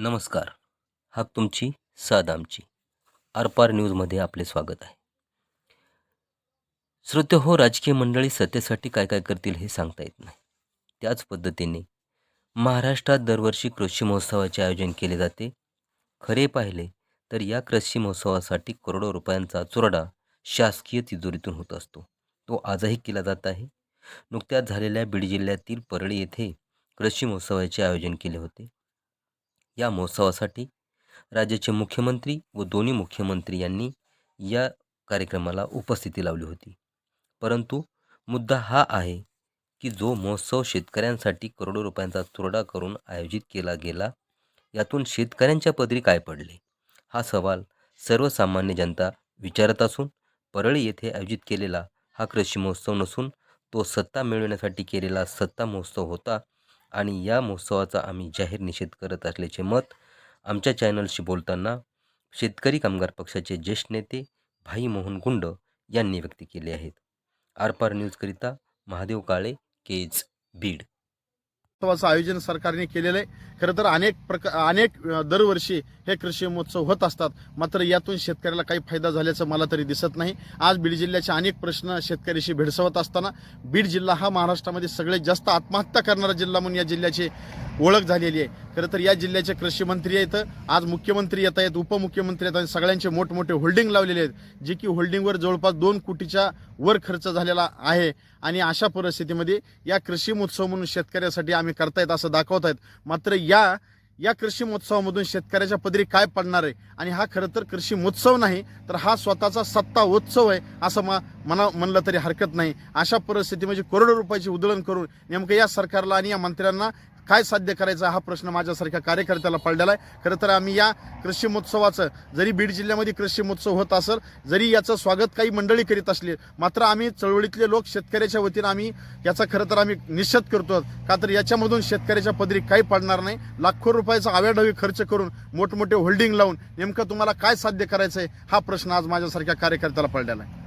नमस्कार. हा तुमची साध आमची. आरपार न्यूजमध्ये आपले स्वागत आहे. श्रोते हो राजकीय मंडळी सत्तेसाठी काय काय करतील हे सांगता येत नाही. त्याच पद्धतीने महाराष्ट्रात दरवर्षी कृषी महोत्सवाचे आयोजन केले जाते. खरे पाहिले तर या कृषी महोत्सवासाठी करोडो रुपयांचा चुरडा शासकीय तिजोरीतून होत असतो. तो आजही केला जात आहे. नुकत्याच झालेल्या बीड जिल्ह्यातील परळी येथे कृषी महोत्सवाचे आयोजन केले होते. या महोत्सवासाठी राज्याचे मुख्यमंत्री व दोन्ही मुख्यमंत्री यांनी या कार्यक्रमाला उपस्थिती लावली होती. परंतु मुद्दा हा आहे की जो महोत्सव शेतकऱ्यांसाठी करोडो रुपयांचा चुरडा करून आयोजित केला गेला यातून शेतकऱ्यांच्या पदरी काय पडले? हा सवाल सर्वसामान्य जनता विचारत असून परळी येथे आयोजित केलेला हा कृषी महोत्सव नसून तो सत्ता मिळवण्यासाठी केलेला सत्ता महोत्सव होता आणि या महोत्सवाचा आम्ही जाहीर निषेध करत असल्याचे मत आमच्या चॅनलशी बोलताना शेतकरी कामगार पक्षाचे ज्येष्ठ नेते भाई मोहन गुंड यांनी व्यक्त केले आहेत. आरपार न्यूजकरिता महादेव काळे केज बीड. महोत्सवाचं आयोजन सरकारने केलेलं आहे. खरं तर अनेक प्रकार अनेक दरवर्षी हे कृषी महोत्सव होत असतात. मात्र यातून शेतकऱ्याला काही फायदा झाल्याचं मला तरी दिसत नाही. आज बीड जिल्ह्याचे अनेक प्रश्न शेतकऱ्याशी भेडसवत असताना बीड जिल्हा हा महाराष्ट्रामध्ये सगळ्यात जास्त आत्महत्या करणारा जिल्हा म्हणून या जिल्ह्याचे ओळख झालेली आहे. खरं तर या जिल्ह्याचे कृषी मंत्री आहेत. आज मुख्यमंत्री येत आहेत उपमुख्यमंत्री येत आहेत. सगळ्यांचे मोठमोठे होल्डिंग लावलेले आहेत जे की होल्डिंगवर जवळपास दोन कोटीच्या वर खर्च झालेला आहे. आणि अशा परिस्थितीमध्ये या कृषी महोत्सव म्हणून शेतकऱ्यासाठी आम्ही करतायत असं दाखवत आहेत मात्र या या कृषी महोत्सवामधून शेतकऱ्याच्या पदरी काय पडणार आहे? आणि हा खरं तर कृषी महोत्सव नाही तर हा स्वतःचा सत्ता उत्सव आहे असं मा मना म्हणलं तरी हरकत नाही. अशा परिस्थितीमध्ये करोडो रुपयाची उधळण करून नेमकं या सरकारला आणि या मंत्र्यांना काय साध्य करायचं हा प्रश्न माझ्यासारख्या कार्यकर्त्याला पडलेला आहे. खरं तर आम्ही या कृषी महोत्सवाचं जरी बीड जिल्ह्यामध्ये कृषी महोत्सव होत असेल जरी याचं स्वागत काही मंडळी करीत असले मात्र आम्ही चळवळीतले लोक शेतकऱ्याच्या वतीनं आम्ही याचा खरं तर आम्ही निषेध करतो. का तर याच्यामधून शेतकऱ्याच्या पदरी काही पडणार नाही. लाखो रुपयाचा आव्याढवी खर्च करून मोठमोठे होल्डिंग लावून नेमकं तुम्हाला काय साध्य करायचं आहे हा प्रश्न आज माझ्यासारख्या कार्यकर्त्याला पडलेला आहे.